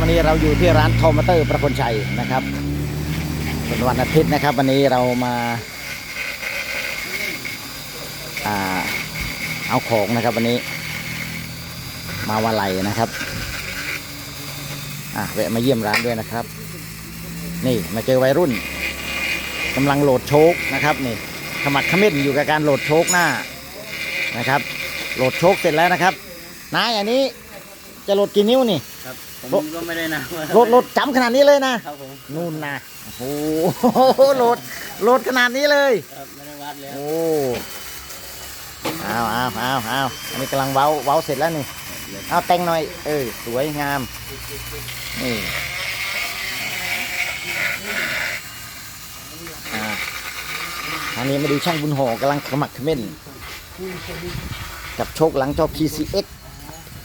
วันนี้เราอยู่ที่ร้านโทมเตอร์ประคนชัยนะครับเป็นวันอาทิตย์นะครับ วันนี้เรามาาเอาของนะครับ วันนี้มาวันไหลนะครับอะแวะมาเยี่ยมร้านด้วยนะครับ นี่มาเจอวัยรุ่นกำลังโหลดโชคนะครับนี่ขมักขม้นอยู่กับการโหลดโชคหน้านะครับ โหลดโชคเสร็จแล้วนะครับนายอันนี้จะโหลดกี่นิ้วนี่ครับ ผโลมก็ไม่ได้นะโหลดโหลดจำขนาดนี้เลยนะครับผมนู่นนะโอ้โหโหลดโหลดขนาดนี้เลยครับไม่ได้วัดเลยโอ้เอาเอาเอาเอาอันนี้กำลังเว้าเว้าเสร็จแล้วนี่เอาแต่งหน่อย เออสวยงามนี่อ่าอันนี้มาดูช่างบุญหอกำลังขมักเขม้นกับโชคหลังจอ PCX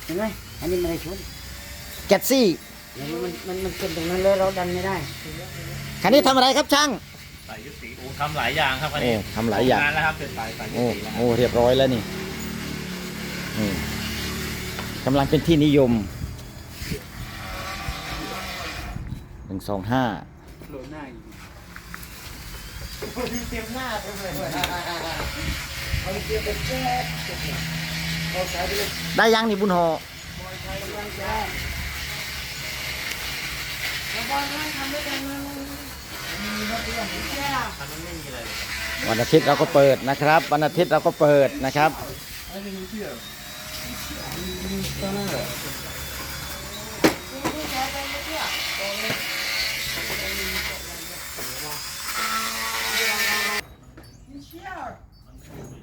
เห็นไหมอันนี้ไม่ได้ชน แกตซี่มันมันมันเป็นตรงนั้นเลยเราดันไม่ได้ คันนี้ทำอะไรครับช่าง ใส่ยุสีโอ้ทำหลายอย่างครับอันโอ้นี้ทำหลายอย่างงานแล้วครับเสร็จสายใส่ยุโอ้สีแล้วโอ้เรียบร้อยแล้วนี่นี่กำลังเป็นที่นิยมหนึ่งสองห้าโดนหน้าอีกเต็มหน้าเต็มเลยได้ยังนี่บุญหอ วันอาทิตย์เราก็เปิดนะครับ วันอาทิตย์เราก็เปิดนะครับ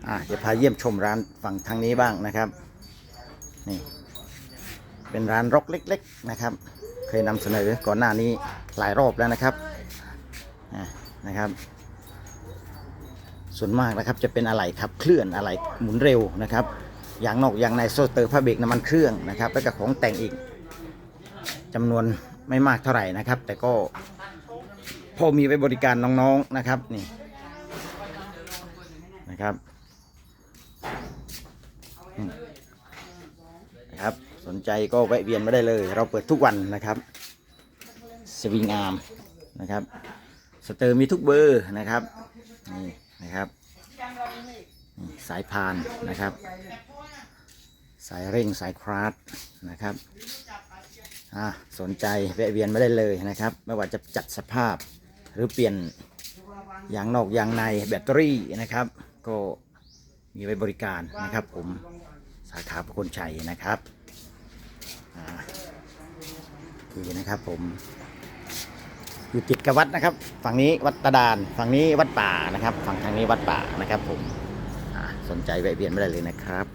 อะจะพาเยี่ยมชมร้านฝั่งทางนี้บ้างนะครับ นี่ เป็นร้านรกเล็ก ๆ นะครับ เคยนำเสนอก่อนหน้านี้หลายรอบแล้วนะครับนะครับ ส่วนมากนะครับจะเป็นอะไหล่ขับเคลื่อนอะไหล่หมุนเร็วนะครับอย่างนอกอย่างในโซเตอร์ผ้าเบรกน้ำมันเครื่องนะครับแล้วก็ของแต่งอีกจำนวนไม่มากเท่าไหร่นะครับ แต่ก็พอมีไว้บริการน้องๆนะครับนี่นะครับ นะครับ สนใจก็แวะเวียนมาได้เลย เราเปิดทุกวันนะครับสวิงอาร์มนะครับสเตอร์มีทุกเบอร์นะครับนี่นะครับสายพานนะครับ สายเร่งสายคราสนะครับอ่าสนใจแวะเวียนมาได้เลยนะครับ ไม่ว่าจะจัดสภาพหรือเปลี่ยนยางนอกยางในแบตเตอรี่นะครับ ก็มีไว้บริการนะครับผม สาขาพคนชัยนะครับดีนะครับผม อยู่ติดกับวัดนะครับ ฝั่งนี้วัดตาดาน ฝั่งนี้วัดป่านะครับ ฝั่งทางนี้วัดป่านะครับ ผมสนใจแวะเวียนไม่ได้เลยนะครับ